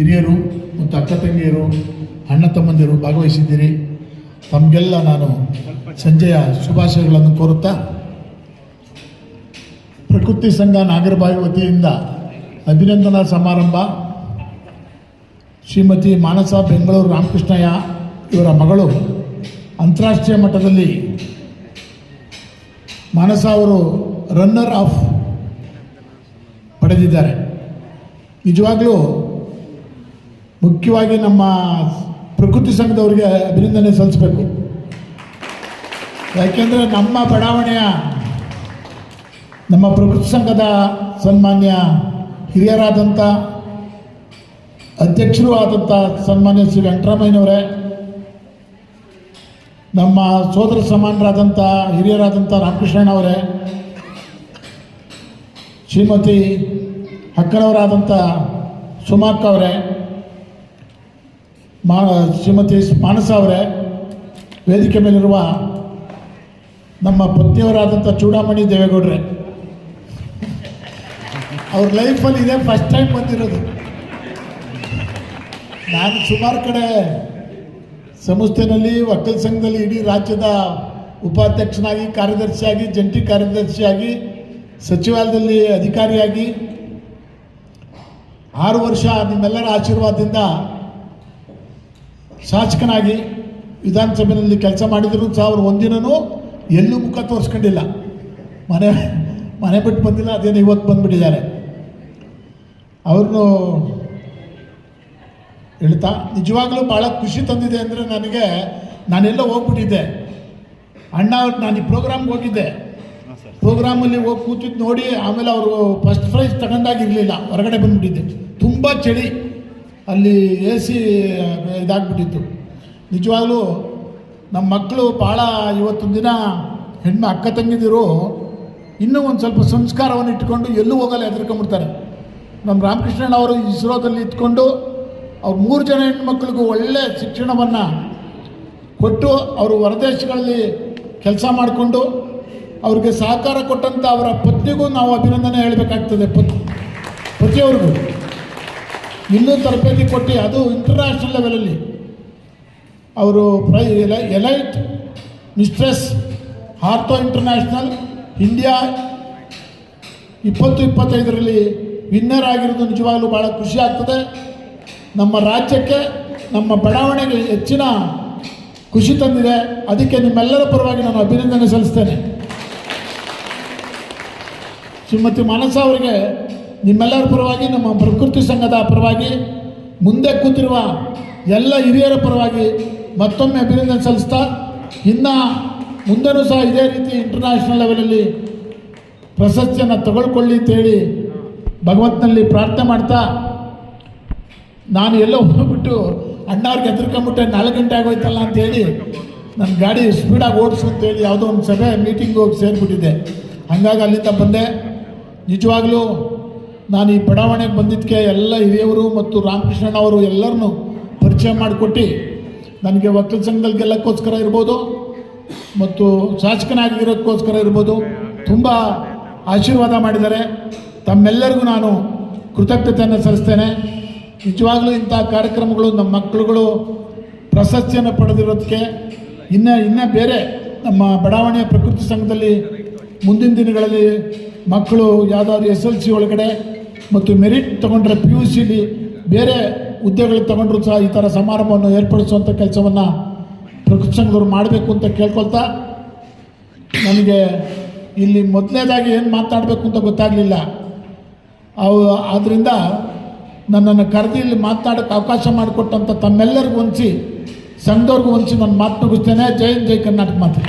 ಹಿರಿಯರು ಮತ್ತು ಅಕ್ಕ ತಂಗಿಯರು, ಅಣ್ಣ ತಮ್ಮಂದಿರು ಭಾಗವಹಿಸಿದ್ದೀರಿ. ತಮಗೆಲ್ಲ ನಾನು ಸಂಜೆಯ ಶುಭಾಶಯಗಳನ್ನು ಕೋರುತ್ತಾ, ಪ್ರಕೃತಿ ಸಂಘ ನಾಗರಬಾಯಿ ವತಿಯಿಂದ ಅಭಿನಂದನಾ ಸಮಾರಂಭ. ಶ್ರೀಮತಿ ಮಾನಸ ಬೆಂಗಳೂರು ರಾಮಕೃಷ್ಣಯ್ಯ ಇವರ ಮಗಳು ಅಂತಾರಾಷ್ಟ್ರೀಯ ಮಟ್ಟದಲ್ಲಿ ಮಾನಸ ಅವರು ರನ್ನರ್ ಆಫ್ ಪಡೆದಿದ್ದಾರೆ. ನಿಜವಾಗಲೂ ಮುಖ್ಯವಾಗಿ ನಮ್ಮ ಪ್ರಕೃತಿ ಸಂಘದವರಿಗೆ ಅಭಿನಂದನೆ ಸಲ್ಲಿಸಬೇಕು. ಯಾಕೆಂದರೆ ನಮ್ಮ ಬಡಾವಣೆಯ, ನಮ್ಮ ಪ್ರಕೃತಿ ಸಂಘದ ಸನ್ಮಾನ್ಯ ಹಿರಿಯರಾದಂಥ, ಅಧ್ಯಕ್ಷರು ಆದಂಥ ಸನ್ಮಾನ್ಯ ಶ್ರೀ ವೆಂಕಟರಾಮಯ್ಯನವರೇ, ನಮ್ಮ ಸೋದರ ಸಮಾನರಾದಂಥ ಹಿರಿಯರಾದಂಥ ರಾಮಕೃಷ್ಣಣ್ಣವರೇ, ಶ್ರೀಮತಿ ಅಕ್ಕನವರಾದಂಥ ಸುಮಾಕ್ಕ ಅವರೇ ಮಾ ಶ್ರೀಮತಿ ಮಾನಸ ಅವರೇ, ವೇದಿಕೆ ಮೇಲಿರುವ ನಮ್ಮ ಪತ್ನಿಯವರಾದಂಥ ಚೂಡಾಮಣಿ ದೇವೇಗೌಡ್ರೆ. ಅವ್ರ ಲೈಫಲ್ಲಿ ಇದೇ ಫಸ್ಟ್ ಟೈಮ್ ಬಂದಿರೋದು. ನಾನು ಸುಮಾರು ಕಡೆ ಸಂಸ್ಥೆನಲ್ಲಿ, ವಕೀಲ ಸಂಘದಲ್ಲಿ ಇಡೀ ರಾಜ್ಯದ ಉಪಾಧ್ಯಕ್ಷನಾಗಿ, ಕಾರ್ಯದರ್ಶಿಯಾಗಿ, ಜಂಟಿ ಕಾರ್ಯದರ್ಶಿಯಾಗಿ, ಸಚಿವಾಲಯದಲ್ಲಿ ಅಧಿಕಾರಿಯಾಗಿ ಆರು ವರ್ಷ ನಿಮ್ಮೆಲ್ಲರ ಆಶೀರ್ವಾದದಿಂದ ಶಾಸಕನಾಗಿ ವಿಧಾನಸಭೆಯಲ್ಲಿ ಕೆಲಸ ಮಾಡಿದ್ರು ಸಹ ಅವರು ಒಂದಿನೂ ಎಲ್ಲೂ ಮುಖ ತೋರಿಸ್ಕೊಂಡಿಲ್ಲ. ಮನೆ ಮನೆ ಬಿಟ್ಟು ಬಂದಿಲ್ಲ, ಅದೇನು ಇವತ್ತು ಬಂದುಬಿಟ್ಟಿದ್ದಾರೆ. ಅವ್ರನ್ನು ಹೇಳ್ತಾ, ನಿಜವಾಗ್ಲೂ ಭಾಳ ಖುಷಿ ತಂದಿದೆ ಅಂದರೆ ನನಗೆ ನಾನೆಲ್ಲ ಹೋಗ್ಬಿಟ್ಟಿದ್ದೆ. ಅಣ್ಣ ಅವ್ರು ನಾನು ಈ ಪ್ರೋಗ್ರಾಮ್ಗೆ ಹೋಗಿದ್ದೆ. ಪ್ರೋಗ್ರಾಮಲ್ಲಿ ಹೋಗಿ ಕೂತಿದ್ದು ನೋಡಿ, ಆಮೇಲೆ ಅವರು ಫಸ್ಟ್ ಪ್ರೈಸ್ ತಗೊಂಡಾಗಿರಲಿಲ್ಲ, ಹೊರಗಡೆ ಬಂದುಬಿಟ್ಟಿದ್ದೆ. ತುಂಬ ಚಳಿ. ಅಲ್ಲಿ ಎ ಸಿ ಇದಾಗ್ಬಿಟ್ಟಿತ್ತು. ನಿಜವಾಗ್ಲೂ ನಮ್ಮ ಮಕ್ಕಳು ಭಾಳ ಇವತ್ತೊಂದು ದಿನ ಹೆಣ್ಣು ಅಕ್ಕ ತಂಗಿದಿರು, ಇನ್ನೂ ಒಂದು ಸ್ವಲ್ಪ ಸಂಸ್ಕಾರವನ್ನು ಇಟ್ಕೊಂಡು ಎಲ್ಲೂ ಹೋಗಲ್ಲ ಹೆದರ್ಕೊಂಬಿಡ್ತಾರೆ ನಮ್ಮ ರಾಮಕೃಷ್ಣನ್ ಅವರು ಇಸ್ರೋದಲ್ಲಿ ಇಟ್ಕೊಂಡು ಅವ್ರ ಮೂರು ಜನ ಹೆಣ್ಮಕ್ಳಿಗೂ ಒಳ್ಳೆಯ ಶಿಕ್ಷಣವನ್ನು ಕೊಟ್ಟು ಅವರು ಹೊರದೇಶಗಳಲ್ಲಿ ಕೆಲಸ ಮಾಡಿಕೊಂಡು ಅವ್ರಿಗೆ ಸಹಕಾರ ಕೊಟ್ಟಂಥ ಅವರ ಪತ್ನಿಗೂ ನಾವು ಅಭಿನಂದನೆ ಹೇಳಬೇಕಾಗ್ತದೆ, ಪತ್, ಪತಿಯವ್ರಿಗೂ. ಇನ್ನೂ ತರಬೇತಿ ಕೊಟ್ಟು ಅದು ಇಂಟರ್ನ್ಯಾಷನಲ್ ಲೆವೆಲಲ್ಲಿ ಅವರು ಪ್ರೈ ಎಲೈ ಎಲೈಟ್ ಮಿಸ್ಟ್ರೆಸ್ ಹಾರ್ತೋ ಇಂಟರ್ನ್ಯಾಷನಲ್ ಇಂಡಿಯಾ ಇಪ್ಪತ್ತು ಇಪ್ಪತ್ತೈದರಲ್ಲಿ ವಿನ್ನರ್ ಆಗಿರೋದು ನಿಜವಾಗಲೂ ಭಾಳ ಖುಷಿ ಆಗ್ತದೆ. ನಮ್ಮ ರಾಜ್ಯಕ್ಕೆ, ನಮ್ಮ ಬಡಾವಣೆಗೆ ಹೆಚ್ಚಿನ ಖುಷಿ ತಂದಿದೆ. ಅದಕ್ಕೆ ನಿಮ್ಮೆಲ್ಲರ ಪರವಾಗಿ ನಾನು ಅಭಿನಂದನೆ ಸಲ್ಲಿಸ್ತೇನೆ. ಶ್ರೀಮತಿ ಮಾನಸ ಅವರಿಗೆ ನಿಮ್ಮೆಲ್ಲರ ಪರವಾಗಿ, ನಮ್ಮ ಪ್ರಕೃತಿ ಸಂಘದ ಪರವಾಗಿ, ಮುಂದೆ ಕೂತಿರುವ ಎಲ್ಲ ಹಿರಿಯರ ಪರವಾಗಿ ಮತ್ತೊಮ್ಮೆ ಅಭಿನಂದನೆ ಸಲ್ಲಿಸ್ತಾ, ಇನ್ನು ಮುಂದೆನೂ ಸಹ ಇದೇ ರೀತಿ ಇಂಟರ್ನ್ಯಾಷನಲ್ ಲೆವೆಲಲ್ಲಿ ಪ್ರಶಸ್ತಿಯನ್ನು ತಗೊಳ್ಕೊಳ್ಳಿ ಅಂತೇಳಿ ಭಗವಂತನಲ್ಲಿ ಪ್ರಾರ್ಥನೆ ಮಾಡ್ತಾ, ನಾನು ಎಲ್ಲ ಹೋಗ್ಬಿಟ್ಟು ಅಣ್ಣವ್ರಿಗೆ ಹೆದರ್ಕೊಂಬಿಟ್ಟೆ, ನಾಲ್ಕು ಗಂಟೆ ಆಗೋಯ್ತಲ್ಲ ಅಂತೇಳಿ ನನ್ನ ಗಾಡಿ ಸ್ಪೀಡಾಗಿ ಓಡಿಸು ಅಂತೇಳಿ ಯಾವುದೋ ಒಂದು ಸಭೆ ಮೀಟಿಂಗ್ ಹೋಗಿ ಸೇರಿಬಿಟ್ಟಿದ್ದೆ. ಹಂಗಾಗಿ ಅಲ್ಲಿಂದ ಬಂದೆ. ನಿಜವಾಗ್ಲೂ ನಾನು ಈ ಬಡಾವಣೆಗೆ ಬಂದಿದ್ದಕ್ಕೆ ಎಲ್ಲ ಹಿರಿಯವರು ಮತ್ತು ರಾಮಕೃಷ್ಣ ಅವರು ಎಲ್ಲರನ್ನೂ ಪರಿಚಯ ಮಾಡಿಕೊಟ್ಟು ನನಗೆ ವಕೀಲ ಸಂಘದಲ್ಲಿ ಗೆಲ್ಲಕ್ಕೋಸ್ಕರ ಇರ್ಬೋದು ಮತ್ತು ಶಾಸಕನಾಗಿರೋದಕ್ಕೋಸ್ಕರ ಇರ್ಬೋದು ತುಂಬ ಆಶೀರ್ವಾದ ಮಾಡಿದ್ದಾರೆ. ತಮ್ಮೆಲ್ಲರಿಗೂ ನಾನು ಕೃತಜ್ಞತೆಯನ್ನು ಸಲ್ಲಿಸ್ತೇನೆ. ನಿಜವಾಗ್ಲೂ ಇಂಥ ಕಾರ್ಯಕ್ರಮಗಳು ನಮ್ಮ ಮಕ್ಕಳುಗಳು ಪ್ರಶಸ್ತಿಯನ್ನು ಪಡೆದಿರೋದಕ್ಕೆ ಇನ್ನು, ಇನ್ನೂ ಬೇರೆ ನಮ್ಮ ಬಡಾವಣೆಯ ಪ್ರಕೃತಿ ಸಂಘದಲ್ಲಿ ಮುಂದಿನ ದಿನಗಳಲ್ಲಿ ಮಕ್ಕಳು ಯಾವುದಾದ್ರು ಎಸ್ ಎಲ್ ಸಿ ಒಳಗಡೆ ಮತ್ತು ಮೆರಿಟ್ ತಗೊಂಡ್ರೆ ಪಿ ಯು ಸಿಲಿ ಬೇರೆ ಹುದ್ದೆಗಳಿಗೆ ತಗೊಂಡ್ರು ಸಹ ಈ ಥರ ಸಮಾರಂಭವನ್ನು ಏರ್ಪಡಿಸುವಂಥ ಕೆಲಸವನ್ನು ಪ್ರಕೃತಿ ಸಂಘದವ್ರು ಮಾಡಬೇಕು ಅಂತ ಕೇಳ್ಕೊಳ್ತಾ ನನಗೆ ಇಲ್ಲಿ ಮೊದಲನೇದಾಗಿ ಏನು ಮಾತಾಡಬೇಕು ಅಂತ ಗೊತ್ತಾಗಲಿಲ್ಲ. ಅವು ಆದ್ದರಿಂದ ನನ್ನನ್ನು ಕರೆದು ಇಲ್ಲಿ ಮಾತನಾಡೋಕ್ಕೆ ಅವಕಾಶ ಮಾಡಿಕೊಟ್ಟಂಥ ತಮ್ಮೆಲ್ಲರಿಗೂ ಹೊಂದಿಸಿ ಸಂಘದವ್ರಿಗೂ ಹೊಂದಿಸಿ ನಾನು ಮಾತು ಮುಗಿಸ್ತೇನೆ. ಜೈ ಜೈ ಕರ್ನಾಟಕ ಮಾತು.